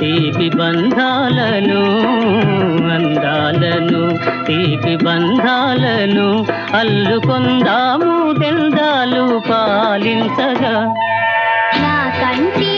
తీపి బంధాలను అందాలను తీపి బంధాలను అల్లుకొందాము దెందాలు పాలించగా. నా కంటి